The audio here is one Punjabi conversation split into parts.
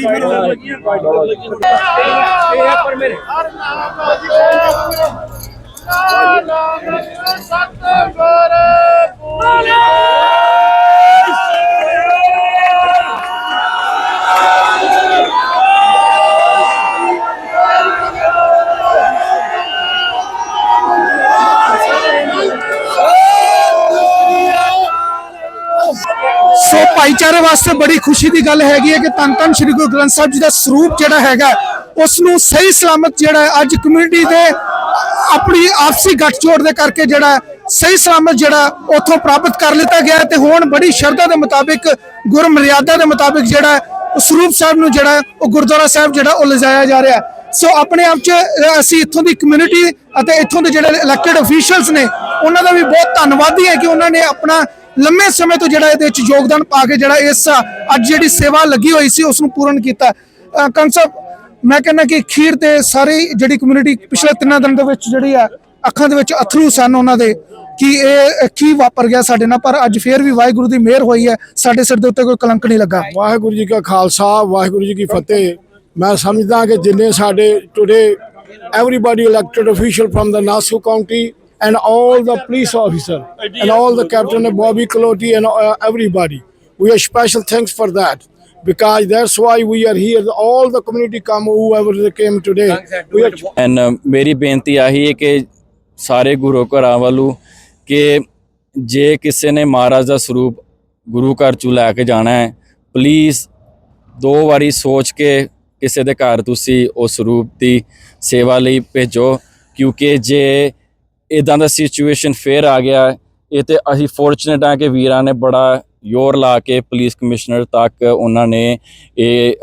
ਸੋ ਭਾਈਚਾਰੇ ਵਾਸਤੇ ਬੜੀ ਖੁਸ਼ੀ ਦੀ ਗੱਲ ਹੈਗੀ ਹੈ ਕਿ ਧੰਨ ਧੰਨ ਸ੍ਰੀ ਗੁਰੂ ਗ੍ਰੰਥ ਸਾਹਿਬ ਜੀ ਦਾ ਸਰੂਪ ਜਿਹੜਾ ਹੈਗਾ ਉਸ ਨੂੰ ਸਹੀ ਸਲਾਮਤ ਜਿਹੜਾ ਅੱਜ ਕਮਿਊਨਿਟੀ ਦੇ ਆਪਣੀ ਆਪਸੀ ਗੱਠਜੋੜ ਦੇ ਕਰਕੇ ਜਿਹੜਾ ਸਹੀ ਸਲਾਮਤ ਜਿਹੜਾ ਉਥੋਂ ਪ੍ਰਾਪਤ ਕਰ ਲਿੱਤਾ ਗਿਆ ਹੈ ਤੇ ਹੁਣ ਬੜੀ ਸ਼ਰਧਾ ਦੇ ਮੁਤਾਬਿਕ ਗੁਰ ਮਰਿਆਦਾ ਦੇ ਮੁਤਾਬਿਕ ਜਿਹੜਾ ਉਹ ਸਰੂਪ ਸਾਹਿਬ ਨੂੰ ਜਿਹੜਾ ਉਹ ਗੁਰਦੁਆਰਾ ਸਾਹਿਬ ਜਿਹੜਾ ਉਹ ਲਿਜਾਇਆ ਜਾ ਰਿਹਾ ਸੋ ਆਪਣੇ ਆਪ ਚ ਅਸੀਂ ਇੱਥੋਂ ਦੀ ਕਮਿਊਨਿਟੀ ਅਤੇ ਇੱਥੋਂ ਦੇ ਜਿਹੜੇ ਇਲੈਕਟਿਡ ਅਫੀਸ਼ੀਅਲਸ ਨੇ, ਉਹਨਾਂ ਦਾ ਵੀ ਬਹੁਤ ਧੰਨਵਾਦੀ ਹੈ ਕਿ ਉਹਨਾਂ ਨੇ ਆਪਣਾ ਲੰਮੇ ਸਮੇਂ ਤੋਂ ਜਿਹੜਾ ਇਹਦੇ ਵਿੱਚ ਯੋਗਦਾਨ ਪਾ ਕੇ ਜਿਹੜਾ ਇਸ, ਅੱਜ ਜਿਹੜੀ ਸੇਵਾ ਲੱਗੀ ਹੋਈ ਸੀ ਉਸ ਨੂੰ ਪੂਰਨ ਕੀਤਾ। ਕਨਸੈਪਟ ਮੈਂ ਕਹਿੰਦਾ ਕਿ ਖੀਰ ਤੇ ਸਾਰੀ ਜਿਹੜੀ ਕਮਿਊਨਿਟੀ ਪਿਛਲੇ ਤਿੰਨਾਂ ਦਿਨ ਦੇ ਵਿੱਚ ਜਿਹੜੀ ਆ, ਅੱਖਾਂ ਦੇ ਵਿੱਚ ਅਥਰੂ ਸਨ ਉਹਨਾਂ ਦੇ, ਕਿ ਇਹ ਕੀ ਵਾਪਰ ਗਿਆ ਸਾਡੇ ਨਾਲ, ਪਰ ਅੱਜ ਫੇਰ ਵੀ ਵਾਹਿਗੁਰੂ ਦੀ ਮਿਹਰ ਹੋਈ ਹੈ, ਸਾਡੇ ਸਿਰ ਦੇ ਉੱਤੇ ਕੋਈ ਕਲੰਕ ਨਹੀਂ ਲੱਗਾ। ਵਾਹਿਗੁਰੂ ਜੀ ਕਾ ਖਾਲਸਾ, ਵਾਹਿਗੁਰੂ ਜੀ ਕੀ ਫਤਿਹ। ਮੈਂ ਸਮਝਦਾ ਕਿ ਜਿੰਨੇ ਸਾਡੇ today everybody elected official from the Nassau county and all the police officer and all the captain of Bobby Coloti and uh, everybody we are special thanks for that because that's why we are here all the community come whoever they came today we are ਐਨ ਮੇਰੀ ਬੇਨਤੀ ਆਹੀ ਹੈ ਕਿ ਸਾਰੇ ਗੁਰੂ ਘਰਾਂ ਵੱਲੋਂ ਕਿ ਜੇ ਕਿਸੇ ਨੇ ਮਹਾਰਾਜ ਦਾ ਸਰੂਪ ਗੁਰੂ ਘਰ ਚ ਲੈ ਕੇ ਜਾਣਾ ਹੈ ਪਲੀਜ਼ ਦੋ ਵਾਰੀ ਸੋਚ ਕੇ ਕਿਸੇ ਦੇ ਘਰ ਤੁਸੀਂ ਉਸ ਸਰੂਪ ਦੀ ਸੇਵਾ ਲਈ ਭੇਜੋ ਕਿਉਂਕਿ ਜੇ ਇਦਾਂ ਦਾ ਸਿਚੁਏਸ਼ਨ ਫੇਰ ਆ ਗਿਆ। ਇਹ ਤੇ ਅਸੀਂ ਫੋਰਚੂਨੇਟ ਆ ਕਿ ਵੀਰਾਂ ਨੇ ਬੜਾ ਜ਼ੋਰ ਲਾ ਕੇ ਪੁਲਿਸ ਕਮਿਸ਼ਨਰ ਤੱਕ ਉਹਨਾਂ ਨੇ ਇਹ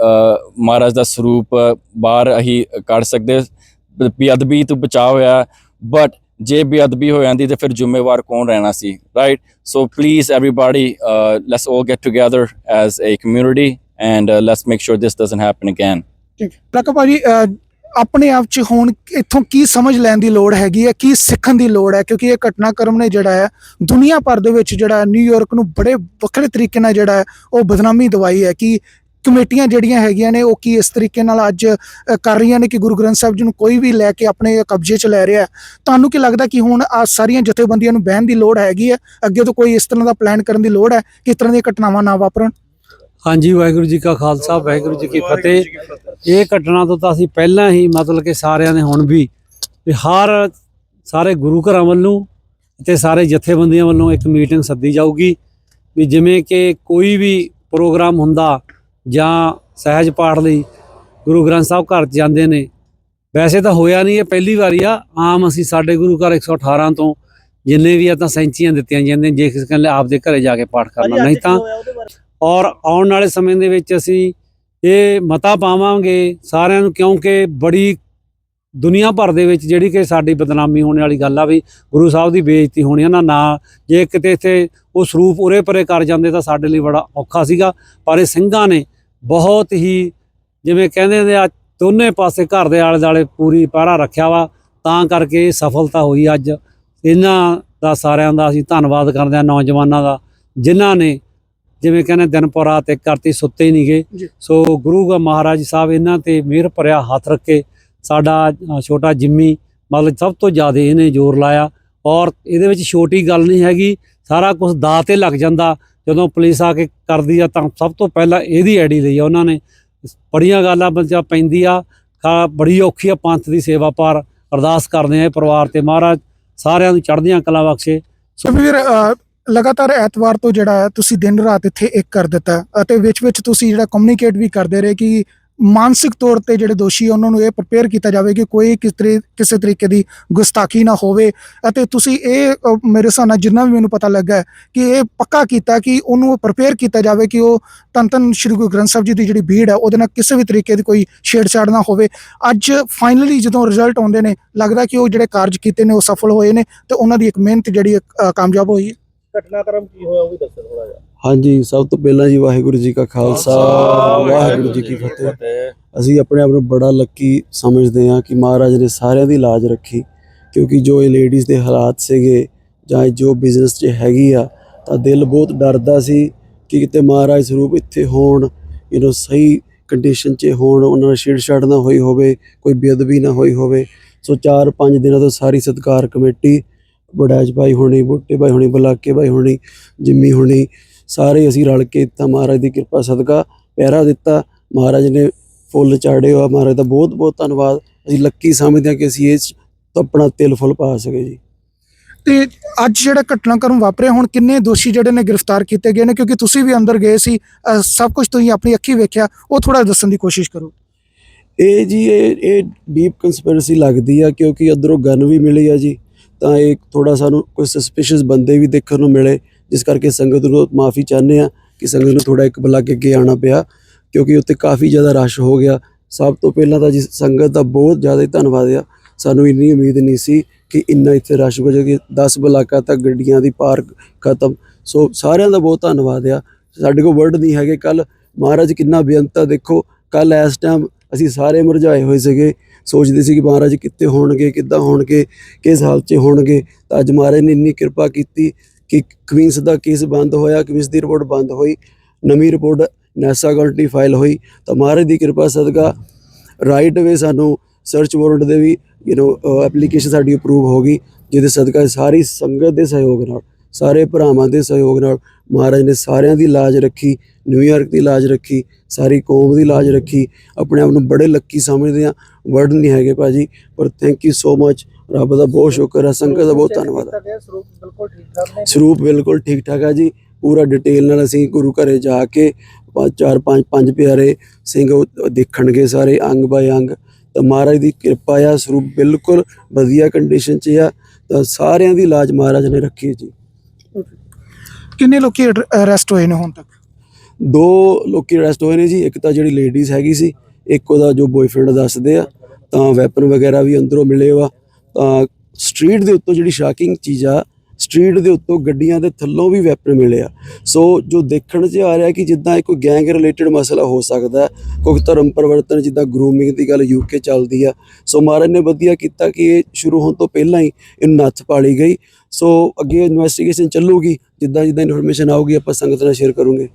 ਮਹਾਰਾਜ ਦਾ ਸਰੂਪ ਬਾਹਰ ਅਸੀਂ ਕੱਢ ਸਕਦੇ। ਬੇਅਦਬੀ ਤੋਂ ਬਚਾਅ ਹੋਇਆ ਬਟ ਜੇ ਬੇਅਦਬੀ ਹੋ ਜਾਂਦੀ ਤੇ ਫਿਰ ਜ਼ਿੰਮੇਵਾਰ ਕੌਣ ਰਹਿਣਾ ਸੀ right so please everybody let's all get together as a community and let's make sure this doesn't happen again ਠੀਕ। ਲੱਕਾ ਭਾਜੀ ਆਪਣੇ ਆਪ ਚ ਹੁਣ, ਇੱਥੋਂ ਕੀ ਸਮਝ ਲੈਣ ਦੀ ਲੋੜ ਹੈਗੀ ਹੈ, ਕੀ ਸਿੱਖਣ ਦੀ ਲੋੜ ਹੈ? ਕਿਉਂਕਿ ਇਹ ਘਟਨਾਕ੍ਰਮ ਨੇ ਜਿਹੜਾ ਹੈ, ਦੁਨੀਆ ਭਰ ਦੇ ਵਿੱਚ ਜਿਹੜਾ ਨਿਊਯਾਰਕ ਨੂੰ ਬੜੇ ਵੱਖਰੇ ਤਰੀਕੇ ਨਾਲ ਜਿਹੜਾ ਹੈ, ਉਹ ਬਦਨਾਮੀ ਦਵਾਈ ਹੈ ਕਿ ਕਮੇਟੀਆਂ ਜਿਹੜੀਆਂ ਹੈਗੀਆਂ ਨੇ, ਉਹ ਕੀ ਇਸ ਤਰੀਕੇ ਨਾਲ ਅੱਜ ਕਰ ਰਹੀਆਂ ਨੇ ਕਿ ਗੁਰੂ ਗ੍ਰੰਥ ਸਾਹਿਬ ਜੀ ਨੂੰ ਕੋਈ ਵੀ ਲੈ ਕੇ ਆਪਣੇ ਕਬਜ਼ੇ 'ਚ ਲੈ ਰਿਹਾ ਤੁਹਾਨੂੰ ਕੀ ਲੱਗਦਾ ਕਿ ਹੁਣ ਆ ਸਾਰੀਆਂ ਜਥੇਬੰਦੀਆਂ ਨੂੰ ਬਹਿਣ ਦੀ ਲੋੜ ਹੈਗੀ ਹੈ? ਅੱਗੇ ਤੋਂ ਕੋਈ ਇਸ ਤਰ੍ਹਾਂ ਦਾ ਪਲਾਨ ਕਰਨ ਦੀ ਲੋੜ ਹੈ ਕਿ ਇਸ ਤਰ੍ਹਾਂ ਦੀਆਂ ਘਟਨਾਵਾਂ ਨਾ ਵਾਪਰਨ? ਹਾਂਜੀ ਵਾਹਿਗੁਰੂ ਜੀ ਕਾ ਖਾਲਸਾ ਵਾਹਿਗੁਰੂ ਜੀ ਕੀ ਫਤਿਹ। ਇਹ ਘਟਨਾ ਤੋਂ ਤਾਂ ਅਸੀਂ ਪਹਿਲਾਂ ਹੀ ਮਤਲਬ ਕਿ ਸਾਰਿਆਂ ਨੇ ਹੁਣ ਵੀ ਹਰ ਸਾਰੇ ਗੁਰੂ ਘਰਾਂ ਵੱਲੋਂ ਤੇ ਸਾਰੇ ਜਥੇਬੰਦੀਆਂ ਵੱਲੋਂ ਇੱਕ ਮੀਟਿੰਗ ਸੱਦੀ ਜਾਊਗੀ ਵੀ ਜਿਵੇਂ ਕਿ ਕੋਈ ਵੀ ਪ੍ਰੋਗਰਾਮ ਹੁੰਦਾ ਜਾਂ ਸਹਿਜ ਪਾਠ ਲਈ ਗੁਰੂ ਗ੍ਰੰਥ ਸਾਹਿਬ ਘਰ 'ਚ ਜਾਂਦੇ ਨੇ ਵੈਸੇ ਤਾਂ ਹੋਇਆ ਨਹੀਂ ਇਹ ਪਹਿਲੀ ਵਾਰੀ ਆ। ਆਮ ਅਸੀਂ ਸਾਡੇ ਗੁਰੂ ਘਰ 118 ਤੋਂ ਜਿੰਨੇ ਵੀ ਆ ਤਾਂ ਸੈਂਚੀਆਂ ਦਿੱਤੀਆਂ ਜਾਂਦੀਆਂ ਜੇ ਕਿਸੇ ਕਹਿੰਦੇ ਆਪਦੇ ਘਰੇ ਜਾ ਕੇ ਪਾਠ ਕਰਨਾ ਨਹੀਂ ਤਾਂ ਔਰ ਆਉਣ ਵਾਲੇ ਸਮੇਂ ਦੇ ਵਿੱਚ ਅਸੀਂ ਇਹ ਮਤਾ ਪਾਵਾਂਗੇ ਸਾਰਿਆਂ ਨੂੰ, ਕਿਉਂਕਿ ਬੜੀ ਦੁਨੀਆ ਭਰ ਦੇ ਵਿੱਚ ਜਿਹੜੀ ਕਿ ਸਾਡੀ ਬਦਨਾਮੀ ਹੋਣ ਵਾਲੀ ਗੱਲ ਆ ਵੀ ਗੁਰੂ ਸਾਹਿਬ ਦੀ ਬੇਇੱਜ਼ਤੀ ਹੋਣੀ ਆ ਨਾ ਜੇ ਕਿਤੇ ਇੱਥੇ ਉਹ ਸਰੂਪ ਉਰੇ ਪਰੇ ਕਰ ਜਾਂਦੇ ਤਾਂ ਸਾਡੇ ਲਈ ਬੜਾ ਔਖਾ ਸੀਗਾ, ਪਰ ਇਹ ਸਿੰਘਾਂ ਨੇ ਬਹੁਤ ਹੀ ਜਿਵੇਂ ਕਹਿੰਦੇ ਨੇ ਆ, ਦੋਨੇ ਪਾਸੇ ਘਰ ਦੇ ਆਲੇ ਦੁਆਲੇ ਪੂਰੀ ਪਹਿਰਾ ਰੱਖਿਆ ਵਾ, ਤਾਂ ਕਰਕੇ ਇਹ ਸਫਲਤਾ ਹੋਈ ਅੱਜ। ਇਹਨਾਂ ਦਾ ਸਾਰਿਆਂ ਦਾ ਅਸੀਂ ਧੰਨਵਾਦ ਕਰਦੇ ਹਾਂ, ਨੌਜਵਾਨਾਂ ਦਾ, ਜਿਨ੍ਹਾਂ ਨੇ ਜਿਵੇਂ ਕਹਿੰਦੇ ਦਿਨ ਪਰ ਰਾਤ ਇੱਕ ਕਰਤੀ ਸੁੱਤੇ ਹੀ ਨਹੀਂਗੇ। ਜੀ। ਸੋ ਗੁਰੂ ਗਾ ਮਹਾਰਾਜ ਸਾਹਿਬ ਇਹਨਾਂ ਤੇ ਮਿਹਰ ਭਰਿਆ ਹੱਥ ਰੱਖੇ। ਸਾਡਾ ਅ, ਛੋਟਾ ਜਿੰਮੀ ਮਤਲਬ ਸਭ ਤੋਂ ਜ਼ਿਆਦਾ ਇਹਨੇ ਜ਼ੋਰ ਲਾਇਆ। ਔਰ ਇਹਦੇ ਵਿੱਚ ਛੋਟੀ ਗੱਲ ਨਹੀਂ ਹੈਗੀ ਸਾਰਾ ਕੁਝ ਦਾਅ ਤੇ ਲੱਗ ਜਾਂਦਾ। ਜਦੋਂ ਪੁਲਿਸ ਆ ਕੇ ਕਰਦੀ ਆ ਤਾਂ ਸਭ ਤੋਂ ਪਹਿਲਾਂ ਇਹਦੀ ਆਈਡੀ ਲਈ ਆ ਉਹਨਾਂ ਨੇ। ਬੜੀਆਂ ਗੱਲਾਂ ਬੱਚਾ ਪੈਂਦੀ ਆ ਬੜੀ ਔਖੀ ਆ ਪੰਥ ਦੀ ਸੇਵਾ ਪਰ ਅਰਦਾਸ ਕਰਦੇ ਆ ਇਹ ਪਰਿਵਾਰ ਤੇ। ਮਹਾਰਾਜ ਸਾਰਿਆਂ ਨੂੰ ਚੜ੍ਹਦੀਆਂ ਕਲਾ ਬਖਸ਼ੇ। ਸੋ ਵੀਰ ਲਗਾਤਾਰ ਐਤਵਾਰ ਤੋਂ ਜਿਹੜਾ ਹੈ ਤੁਸੀਂ ਦਿਨ ਰਾਤ ਇੱਥੇ ਇੱਕ ਕਰ ਦਿੱਤਾ ਅਤੇ ਵਿੱਚ ਵਿੱਚ ਤੁਸੀਂ ਜਿਹੜਾ ਕਮਿਊਨੀਕੇਟ ਵੀ ਕਰਦੇ ਰਹੇ ਕਿ ਮਾਨਸਿਕ ਤੌਰ ਤੇ ਜਿਹੜੇ ਦੋਸ਼ੀ ਆ, ਉਹਨਾਂ ਨੂੰ ਇਹ ਪ੍ਰਪੇਅਰ ਕੀਤਾ ਜਾਵੇ ਕਿ ਕੋਈ ਕਿਸ ਤਰੀ- ਕਿਸੇ ਤਰੀਕੇ ਦੀ ਗੁਸਤਾਖੀ ਨਾ ਹੋਵੇ ਅਤੇ ਤੁਸੀਂ ਇਹ ਮੇਰੇ ਹਿਸਾਬ ਨਾਲ ਜਿੰਨਾ ਵੀ ਮੈਨੂੰ ਪਤਾ ਲੱਗਾ ਕਿ ਇਹ ਪੱਕਾ ਕੀਤਾ ਕਿ ਉਹਨੂੰ ਪ੍ਰਪੇਅਰ ਕੀਤਾ ਜਾਵੇ ਕਿ ਉਹ ਧੰਨ ਧੰਨ ਸ਼੍ਰੀ ਗੁਰੂ ਗ੍ਰੰਥ ਸਾਹਿਬ ਜੀ ਦੀ ਜਿਹੜੀ ਭੀੜ ਹੈ ਉਹਦੇ ਨਾਲ ਕਿਸੇ ਵੀ ਤਰੀਕੇ ਦੀ ਕੋਈ ਛੇੜਛਾੜ ਨਾ ਹੋਵੇ। ਅੱਜ ਫਾਈਨਲੀ ਜਦੋਂ ਰਿਜ਼ਲਟ ਆਉਂਦੇ ਨੇ ਲੱਗਦਾ ਕਿ ਉਹ ਜਿਹੜੇ ਕਾਰਜ ਕੀਤੇ ਨੇ ਉਹ ਸਫਲ ਹੋਏ ਨੇ ਤੇ ਉਹਨਾਂ ਦੀ ਇੱਕ ਮਿਹਨਤ ਜਿਹੜੀ ਕਾਮਯਾਬ ਹੋਈ ਹੈ। ਘਟਨਾਕ੍ਰਮ ਕੀ ਹੋਇਆ ਉਹ ਵੀ ਦੱਸੋ ਥੋੜਾ ਜਿਹਾ। ਹਾਂਜੀ ਸਭ ਤੋਂ ਪਹਿਲਾਂ ਜੀ ਵਾਹਿਗੁਰੂ ਜੀ ਕਾ ਖਾਲਸਾ ਵਾਹਿਗੁਰੂ ਜੀ ਕੀ ਫਤਿਹ। ਅਸੀਂ ਆਪਣੇ ਆਪ ਨੂੰ ਬੜਾ ਲੱਕੀ ਸਮਝਦੇ ਹਾਂ ਕਿ ਮਹਾਰਾਜ ਨੇ ਸਾਰਿਆਂ ਦੀ ਲਾਜ ਰੱਖੀ ਕਿਉਂਕਿ ਜੋ ਇਹ ਲੇਡੀਜ਼ ਦੇ ਹਾਲਾਤ ਸੀਗੇ ਜਾਂ ਇਹ ਜੋ ਬਿਜ਼ਨਸ 'ਚ ਹੈਗੀ ਆ ਤਾਂ ਦਿਲ ਬਹੁਤ ਡਰਦਾ ਸੀ ਕਿ ਕਿਤੇ ਮਹਾਰਾਜ ਸਰੂਪ ਇੱਥੇ ਹੋਣ ਇਹਨੂੰ ਸਹੀ ਕੰਡੀਸ਼ਨ 'ਚ ਹੋਣ ਉਹਨਾਂ ਨਾਲ ਛੇੜਛਾੜ ਨਾ ਹੋਈ ਹੋਵੇ ਕੋਈ ਬੇਅਦਬੀ ਨਾ ਹੋਈ ਹੋਵੇ। ਸੋ 4-5 ਦਿਨਾਂ ਤੋਂ ਸਾਰੀ ਸਤਕਾਰ ਕਮੇਟੀ ਬੜਾਜ ਭਾਈ ਹੋਣੀ ਬੁੱਟੇ ਭਾਈ ਹੋਣੀ ਬਲਾਕੇ ਭਾਈ ਹੋਣੀ ਜਿੰਮੀ ਹੋਣੀ ਸਾਰੇ ਅਸੀਂ ਰਲ ਕੇ ਤਾਂ ਮਹਾਰਾਜ ਦੀ ਕਿਰਪਾ ਸਦਕਾ ਪਹਿਰਾ ਦਿੱਤਾ। ਮਹਾਰਾਜ ਨੇ ਫੁੱਲ ਚਾੜੇ ਹੋਆ ਮਹਾਰਾਜ ਦਾ ਬਹੁਤ ਬਹੁਤ ਧੰਨਵਾਦ। ਅਸੀਂ ਲੱਕੀ ਸਮਝਦੇ ਹਾਂ ਕਿ ਅਸੀਂ ਤੋਂ ਆਪਣਾ ਤਿਲ ਫੁੱਲ ਪਾ ਸਕੇ ਜੀ। ਤੇ ਅੱਜ ਜਿਹੜਾ ਘਟਨਾਕ੍ਰਮ ਵਾਪਰਿਆ ਹੁਣ ਕਿੰਨੇ ਦੋਸ਼ੀ ਜਿਹੜੇ ਨੇ ਗ੍ਰਿਫਤਾਰ ਕੀਤੇ ਗਏ ਨੇ? ਕਿਉਂਕਿ ਤੁਸੀਂ ਵੀ ਅੰਦਰ ਗਏ ਸੀ ਸਭ ਕੁਝ ਤੁਸੀਂ ਆਪਣੀ ਅੱਖੀ ਵੇਖਿਆ ਉਹ ਥੋੜਾ ਦੱਸਣ ਦੀ ਕੋਸ਼ਿਸ਼ ਕਰੋ। ਇਹ ਜੀ ਇਹ ਇਹ ਡੀਪ ਕੰਸਪੀਰੇਸੀ ਲੱਗਦੀ ਆ ਕਿਉਂਕਿ ਅੰਦਰੋਂ ਗਨ ਵੀ ਮਿਲੀ ਆ ਜੀ। ਤਾਂ ਇਹ ਥੋੜਾ ਸਾਨੂੰ ਕੋਈ ਸਸਪੀਸ਼ੀਅਸ ਬੰਦੇ ਵੀ ਦੇਖਣ ਨੂੰ ਮਿਲੇ, ਜਿਸ ਕਰਕੇ ਸੰਗਤ ਨੂੰ ਮਾਫੀ ਚਾਹੁੰਦੇ ਆ ਕਿ ਸੰਗਤ ਨੂੰ ਥੋੜਾ ਇੱਕ ਬਲਾ ਕੇ ਅੱਗੇ ਆਉਣਾ ਪਿਆ, ਕਿਉਂਕਿ ਉੱਤੇ ਕਾਫੀ ਜ਼ਿਆਦਾ ਰਸ਼ ਹੋ ਗਿਆ। ਸਭ ਤੋਂ ਪਹਿਲਾਂ ਤਾਂ ਜੀ ਸੰਗਤ ਦਾ ਬਹੁਤ ਜ਼ਿਆਦਾ ਧੰਨਵਾਦ ਆ। ਸਾਨੂੰ ਇੰਨੀ ਉਮੀਦ ਨਹੀਂ ਸੀ ਕਿ ਇੰਨਾ ਇੱਥੇ ਰਸ਼ ਹੋ ਜਾਏਗੀ 10 ਬਲਾਕਾਂ ਤੱਕ ਗੱਡੀਆਂ ਦੀ ਪਾਰਕ ਖਤਮ। ਸੋ ਸਾਰਿਆਂ ਦਾ ਬਹੁਤ ਧੰਨਵਾਦ ਆ। ਸਾਡੇ ਕੋਲ ਵਰਡ ਨਹੀਂ ਹੈਗੇ। ਕੱਲ ਮਹਾਰਾਜ ਕਿੰਨਾ ਬੇਅੰਤ ਆ, ਦੇਖੋ। ਕੱਲ ਇਸ ਟਾਈਮ ਅਸੀਂ ਸਾਰੇ ਮੁਰਝਾਏ ਹੋਏ ਸੀਗੇ। ਸੋਚਦੇ ਸੀ ਕਿ ਮਹਾਰਾਜ ਕਿੱਥੇ ਹੋਣਗੇ, ਕਿੱਦਾਂ ਹੋਣਗੇ, ਕਿਸ ਹਾਲਤ 'ਚ ਹੋਣਗੇ। ਤਾਂ ਅੱਜ ਮਹਾਰਾਜ ਨੇ ਇੰਨੀ ਕਿਰਪਾ ਕੀਤੀ ਕਿ ਕਵੀਨਸ ਦਾ ਕੇਸ ਬੰਦ ਹੋਇਆ, ਕਵਿੰਸ ਦੀ ਰਿਪੋਰਟ ਬੰਦ ਹੋਈ, ਨਵੀਂ ਰਿਪੋਰਟ ਨੈਸਾ ਗਲਟੀ ਫਾਈਲ ਹੋਈ। ਤਾਂ ਮਹਾਰਾਜ ਦੀ ਕਿਰਪਾ ਸਦਕਾ ਰਾਈਟ ਵੇ ਸਾਨੂੰ ਸਰਚ ਵਾਰੰਟ ਦੇ ਵੀ ਯੂ نو ਐਪਲੀਕੇਸ਼ਨ ਸਾਡੀ ਅਪਰੂਵ ਹੋ ਗਈ, ਜਿਹਦੇ ਸਦਕਾ ਸਾਰੀ ਸੰਗਤ ਦੇ ਸਹਿਯੋਗ ਨਾਲ ਸਾਰੇ ਭਰਾਵਾਂ ਦੇ ਸਹਿਯੋਗ ਨਾਲ ਮਹਾਰਾਜ ਨੇ ਸਾਰਿਆਂ ਦੀ ਲਾਜ ਰੱਖੀ ਨਿਊਯਾਰਕ ਦੀ ਲਾਜ ਰੱਖੀ, ਸਾਰੀ ਕੌਮ ਦੀ ਲਾਜ ਰੱਖੀ, ਆਪਣੇ ਆਪ ਨੂੰ ਬੜੇ ਲੱਕੀ ਸਮਝਦੇ ਆ ਵਰਡ ਨਹੀਂ ਹੈਗੇ ਭਾਜੀ, ਪਰ ਥੈਂਕ ਯੂ ਸੋ ਮਚ ਰੱਬ ਦਾ ਬਹੁਤ ਸ਼ੁਕਰ ਹੈ ਸੰਗਤ ਦਾ ਬਹੁਤ ਧੰਨਵਾਦ ਸਰੂਪ ਬਿਲਕੁਲ ਠੀਕ ਠਾਕ ਨੇ ਹੈ ਜੀ, ਪੂਰਾ ਡਿਟੇਲ ਨਾਲ ਅਸੀਂ ਗੁਰੂ ਘਰੇ ਜਾ ਕੇ ਚਾਰ, ਪੰਜ ਪੰਜ ਪਿਆਰੇ ਸਿੰਘ ਦੇਖਣਗੇ ਸਾਰੇ, ਅੰਗ ਬਾਏ ਅੰਗ, ਤਾਂ ਮਹਾਰਾਜ ਦੀ ਕਿਰਪਾ ਆ, ਸਰੂਪ ਬਿਲਕੁਲ ਵਧੀਆ ਕੰਡੀਸ਼ਨ 'ਚ ਆ, ਤਾਂ ਸਾਰਿਆਂ ਦੀ ਇਲਾਜ ਮਹਾਰਾਜ ਨੇ ਰੱਖੀ ਜੀ। ਕਿੰਨੇ ਲੋਕੀ ਅਰੈਸਟ ਹੋਏ ਨੇ ਹੁਣ ਤੱਕ? ਦੋ ਲੋਕੀ ਅਰੈਸਟ ਹੋਏ ਨੇ ਜੀ, ਇੱਕ ਤਾਂ ਜਿਹੜੀ ਲੇਡੀਜ਼ ਹੈਗੀ ਸੀ, ਇੱਕ ਉਹਦਾ ਜੋ ਬॉयਫ੍ਰੈਂਡ ਦੱਸਦੇ ਆ, ਤਾਂ ਵੈਪਨ ਵਗੈਰਾ ਵੀ ਅੰਦਰੋਂ ਮਿਲੇ ਵਾ, ਤਾਂ ਸਟਰੀਟ ਦੇ ਉੱਤੋਂ ਜਿਹੜੀ ਸ਼ਾਕਿੰਗ ਚੀਜ਼ ਆ ਸਟਰੀਟ ਦੇ ਉੱਤੋਂ ਗੱਡੀਆਂ ਦੇ ਥੱਲੋਂ ਵੀ ਵੈਪਨ ਮਿਲੇ ਆ। ਸੋ ਜੋ ਦੇਖਣ 'ਚ ਆ ਰਿਹਾ ਕਿ ਜਿੱਦਾਂ ਇਹ ਕੋਈ ਗੈਂਗ ਰਿਲੇਟਡ ਮਸਲਾ ਹੋ ਸਕਦਾ ਕੋਈ ਧਰਮ ਪਰਿਵਰਤਨ ਜਿੱਦਾਂ ਗਰੂਮਿੰਗ ਦੀ ਗੱਲ ਯੂਕੇ ਚੱਲਦੀ ਆ। ਸੋ ਮਹਾਰਾਜ ਨੇ ਵਧੀਆ ਕੀਤਾ ਕਿ ਇਹ ਸ਼ੁਰੂ ਹੋਣ ਤੋਂ ਪਹਿਲਾਂ ਹੀ ਇਹਨੂੰ ਨੱਥ ਪਾਲੀ ਗਈ। ਸੋ ਅੱਗੇ ਇਨਵੈਸਟੀਗੇਸ਼ਨ ਚੱਲੂਗੀ ਜਿੱਦਾਂ ਜਿੱਦਾਂ ਇਨਫੋਰਮੇਸ਼ਨ ਆਊਗੀ, ਆਪਾਂ ਸੰਗਤ ਨਾਲ ਸ਼ੇਅਰ ਕਰੂੰਗੇ।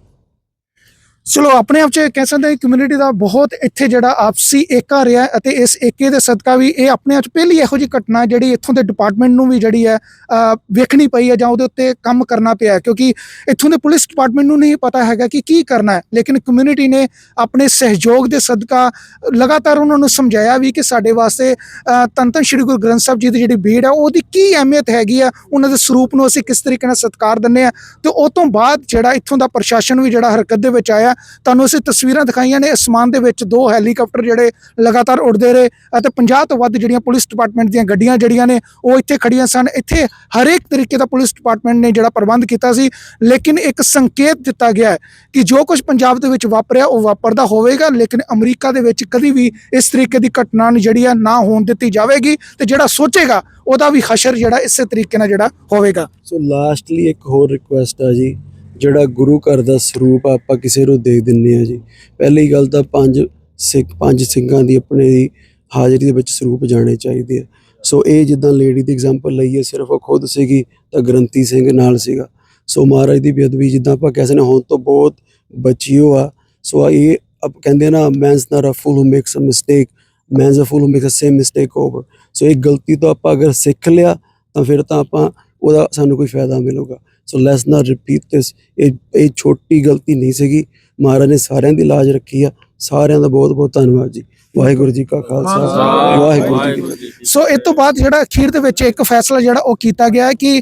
ਚਲੋ ਆਪਣੇ ਆਪ ਚ ਕਹਿ ਸਕਦੇ ਹਾਂ ਕਮਿਊਨਿਟੀ ਦਾ ਬਹੁਤ ਇੱਥੇ ਜਿਹੜਾ ਆਪਸੀ ਏਕਾ ਰਿਹਾ ਅਤੇ ਇਸ ਏਕੇ ਦੇ ਸਦਕਾ ਵੀ ਇਹ ਆਪਣੇ ਆਪ 'ਚ ਪਹਿਲੀ ਇਹੋ ਜਿਹੀ ਘਟਨਾ ਜਿਹੜੀ ਇੱਥੋਂ ਦੇ ਡਿਪਾਰਟਮੈਂਟ ਨੂੰ ਵੀ ਜਿਹੜੀ ਹੈ ਵੇਖਣੀ ਪਈ ਹੈ ਜਾਂ ਉਹਦੇ ਉੱਤੇ ਕੰਮ ਕਰਨਾ ਪਿਆ ਕਿਉਂਕਿ ਇੱਥੋਂ ਦੇ ਪੁਲਿਸ ਡਿਪਾਰਟਮੈਂਟ ਨੂੰ ਨਹੀਂ ਪਤਾ ਹੈਗਾ ਕਿ ਕੀ ਕਰਨਾ ਹੈ। ਲੇਕਿਨ ਕਮਿਊਨਿਟੀ ਨੇ ਆਪਣੇ ਸਹਿਯੋਗ ਦੇ ਸਦਕਾ ਲਗਾਤਾਰ ਉਹਨਾਂ ਨੂੰ ਸਮਝਾਇਆ ਵੀ ਕਿ ਸਾਡੇ ਵਾਸਤੇ ਅਹ, ਧੰਨ ਧੰਨ ਸ਼੍ਰੀ ਗੁਰੂ ਗ੍ਰੰਥ ਸਾਹਿਬ ਜੀ ਦੀ ਜਿਹੜੀ ਬੀੜ ਹੈ ਉਹਦੀ ਕੀ ਅਹਿਮੀਅਤ ਹੈਗੀ ਆ ਉਹਨਾਂ ਦੇ ਸਰੂਪ ਨੂੰ ਅਸੀਂ ਕਿਸ ਤਰੀਕੇ ਨਾਲ ਸਤਿਕਾਰ ਦਿੰਦੇ ਆ ਤੇ ਉਹ ਤੋਂ ਬਾਅਦ ਜਿਹੜਾ ਇੱਥੋਂ ਦਾ ਪ੍ਰਸ਼ਾਸਨ ਵੀ ਜਿਹੜਾ ਹਰਕਤ ਦੇ ਵਿੱਚ ਆਇਆ ਤੁਹਾਨੂੰ ਅਸੀਂ ਤਸਵੀਰਾਂ ਦਿਖਾਈਆਂ ਨੇ। ਅਸਮਾਨ ਦੇ ਵਿੱਚ ਦੋ ਹੈਲੀਕਾਪਟਰ ਜਿਹੜੇ ਲਗਾਤਾਰ ਉੱਡਦੇ ਰਹੇ ਅਤੇ 50 ਤੋਂ ਵੱਧ ਜਿਹੜੀਆਂ ਪੁਲਿਸ ਡਿਪਾਰਟਮੈਂਟ ਦੀਆਂ ਗੱਡੀਆਂ ਜਿਹੜੀਆਂ ਨੇ, ਉਹ ਇੱਥੇ ਖੜੀਆਂ ਸਨ। ਇੱਥੇ ਹਰੇਕ ਤਰੀਕੇ ਦਾ ਪੁਲਿਸ ਡਿਪਾਰਟਮੈਂਟ ਨੇ ਜਿਹੜਾ ਪ੍ਰਬੰਧ ਕੀਤਾ ਸੀ। ਲੇਕਿਨ ਇੱਕ ਸੰਕੇਤ ਦਿੱਤਾ ਗਿਆ ਕਿ ਜੋ ਕੁਝ ਪੰਜਾਬ ਦੇ ਵਿੱਚ ਵਾਪਰਿਆ, ਉਹ ਵਾਪਰਦਾ ਹੋਵੇਗਾ। ਲੇਕਿਨ ਅਮਰੀਕਾ ਦੇ ਵਿੱਚ ਕਦੀ ਵੀ ਇਸ ਤਰੀਕੇ ਦੀ ਘਟਨਾ ਨੂੰ ਜਿਹੜੀ ਆ ਨਾ ਹੋਣ ਦਿੱਤੀ ਜਾਵੇਗੀ ਤੇ ਜਿਹੜਾ ਸੋਚੇਗਾ, ਉਹਦਾ ਵੀ ਹਸ਼ਰ ਜਿਹੜਾ ਇਸੇ ਤਰੀਕੇ ਨਾਲ ਜਿਹੜਾ ਹੋਵੇਗਾ। ਸੋ ਲਾਸਟਲੀ ਇੱਕ ਹੋਰ ਰਿਕੁਐਸਟ ਆ ਜੀ। ਜਿਹੜਾ ਗੁਰੂ ਘਰ ਦਾ ਸਰੂਪ ਆ, ਆਪਾਂ ਕਿਸੇ ਨੂੰ ਦੇ ਦਿੰਨੇ ਆ ਜੀ। ਪਹਿਲੀ ਗੱਲ ਤਾਂ ਪੰਜ ਸਿੱਖ ਪੰਜ ਸਿੰਘਾਂ ਦੀ ਆਪਣੇ ਦੀ ਹਾਜ਼ਰੀ ਦੇ ਵਿੱਚ ਸਰੂਪ ਜਾਣੇ ਚਾਹੀਦੇ ਆ। ਸੋ ਇਹ ਜਿੱਦਾਂ ਲੇਡੀ ਦੀ ਐਗਜ਼ਾਮਪਲ ਲਈਏ ਸਿਰਫ ਉਹ ਖੁਦ ਸੀਗੀ ਤਾਂ ਗ੍ਰੰਥੀ ਸਿੰਘ ਨਾਲ ਸੀਗਾ। ਸੋ ਮਹਾਰਾਜ ਦੀ ਬੇਅਦਬੀ ਜਿੱਦਾਂ ਆਪਾਂ ਕਹਿ ਸਕਦੇ ਹਾਂ, ਹੁਣ ਤੋਂ ਬਹੁਤ ਬਚਿਓ ਆ। ਸੋ ਇਹ ਅਪ ਕਹਿੰਦੇ ਨਾ man's not a fool who makes a mistake man's a fool who makes a same mistake over so ਇਹ ਗਲਤੀ ਤੋਂ ਆਪਾਂ ਅਗਰ ਸਿੱਖ ਲਿਆ ਤਾਂ ਫਿਰ ਤਾਂ ਆਪਾਂ ਉਹਦਾ ਸਾਨੂੰ ਕੋਈ ਫਾਇਦਾ ਮਿਲੂਗਾ। So let's not repeat this ਇਹ ਇਹ ਛੋਟੀ ਗਲਤੀ ਨਹੀਂ ਸੀਗੀ। ਮਹਾਰਾਜ ਨੇ ਸਾਰਿਆਂ ਦੀ ਲਾਜ ਰੱਖੀ ਆ। ਸਾਰਿਆਂ ਦਾ ਬਹੁਤ ਬਹੁਤ ਧੰਨਵਾਦ ਜੀ। ਵਾਹਿਗੁਰੂ ਜੀ ਕਾ ਖਾਲਸਾ। ਵਾਹਿਗੁਰੂ ਜੀ ਸੋ ਇਸ ਤੋਂ ਬਾਅਦ ਜਿਹੜਾ ਅਖੀਰ ਦੇ ਵਿੱਚ ਇੱਕ ਫੈਸਲਾ ਜਿਹੜਾ ਉਹ ਕੀਤਾ ਗਿਆ ਹੈ ਕਿ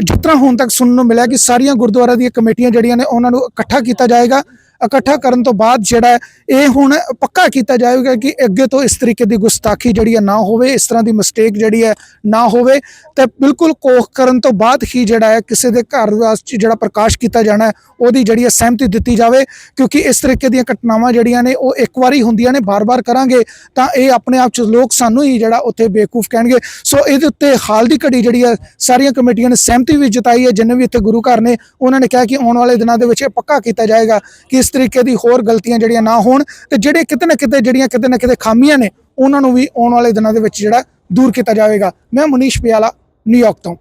ਜਿਸ ਤਰ੍ਹਾਂ ਹੁਣ ਤੱਕ ਸੁਣਨ ਨੂੰ ਮਿਲਿਆ ਕਿ ਸਾਰੀਆਂ ਗੁਰਦੁਆਰਾ ਦੀਆਂ ਕਮੇਟੀਆਂ ਜਿਹੜੀਆਂ ਨੇ ਉਹਨਾਂ ਨੂੰ ਇਕੱਠਾ ਕੀਤਾ ਜਾਏਗਾ। ਇਕੱਠਾ ਕਰਨ ਤੋਂ ਬਾਅਦ ਜਿਹੜਾ ਇਹ ਹੁਣ ਪੱਕਾ ਕੀਤਾ ਜਾਏਗਾ ਕਿ ਅੱਗੇ ਤੋਂ ਇਸ ਤਰੀਕੇ ਦੀ ਗੁਸਤਾਖੀ ਜਿਹੜੀ ਹੈ ਨਾ ਹੋਵੇ, ਇਸ ਤਰ੍ਹਾਂ ਦੀ ਮਿਸਟੇਕ ਜਿਹੜੀ ਹੈ ਨਾ ਹੋਵੇ। ਤੇ ਬਿਲਕੁਲ ਕੋਖ ਕਰਨ ਤੋਂ ਬਾਅਦ ਹੀ ਜਿਹੜਾ ਹੈ, ਕਿਸੇ ਦੇ ਘਰ ਵਾਸਤੇ ਜਿਹੜਾ ਪ੍ਰਕਾਸ਼ ਕੀਤਾ ਜਾਣਾ ਉਹਦੀ ਜਿਹੜੀ ਹੈ ਸਹਿਮਤੀ ਦਿੱਤੀ ਜਾਵੇ। ਕਿਉਂਕਿ ਇਸ ਤਰੀਕੇ ਦੀਆਂ ਘਟਨਾਵਾਂ ਜਿਹੜੀਆਂ ਨੇ, ਉਹ ਇੱਕ ਵਾਰੀ ਹੁੰਦੀਆਂ ਨੇ, ਬਾਰ-ਬਾਰ ਕਰਾਂਗੇ, ਤਾਂ ਇਹ ਆਪਣੇ ਆਪ ਚ ਲੋਕ ਸਾਨੂੰ ਹੀ ਜਿਹੜਾ ਉੱਥੇ ਬੇਵਕੂਫ ਕਹਿਣਗੇ। ਸੋ ਇਹਦੇ ਉੱਤੇ ਹਾਲ ਦੀ ਘੜੀ ਜਿਹੜੀ ਹੈ, ਸਾਰੀਆਂ ਕਮੇਟੀਆਂ ਨੇ ਸਹਿਮਤੀ ਵੀ ਜਤਾਈ ਹੈ, ਜਿੰਨੇ ਵੀ ਇੱਥੇ ਗੁਰੂ ਘਰ ਨੇ, ਉਹਨਾਂ ਨੇ ਕਿਹਾ ਕਿ ਆਉਣ ਵਾਲੇ ਦਿਨਾਂ ਦੇ ਵਿੱਚ ਇਹ ਪੱਕਾ ਕੀਤਾ ਜਾਏਗਾ ਕਿ ਇਸ ਤਰੀਕੇ ਦੀ ਹੋਰ ਗਲਤੀਆਂ ਜਿਹੜੀਆਂ ਨਾ ਹੋਣ ਤੇ ਜਿਹੜੇ ਕਿਤੇ ਨਾ ਕਿਤੇ ਜਿਹੜੀਆਂ ਕਿਤੇ ਨਾ ਕਿਤੇ ਖਾਮੀਆਂ ਨੇ, ਉਹਨਾਂ ਨੂੰ ਵੀ ਆਉਣ ਵਾਲੇ ਦਿਨਾਂ ਦੇ ਵਿੱਚ ਜਿਹੜਾ ਦੂਰ ਕੀਤਾ ਜਾਵੇਗਾ। ਮੈਂ ਮਨੀਸ਼ ਪਿਆਲਾ ਨਿਊਯਾਰਕ ਤੋਂ।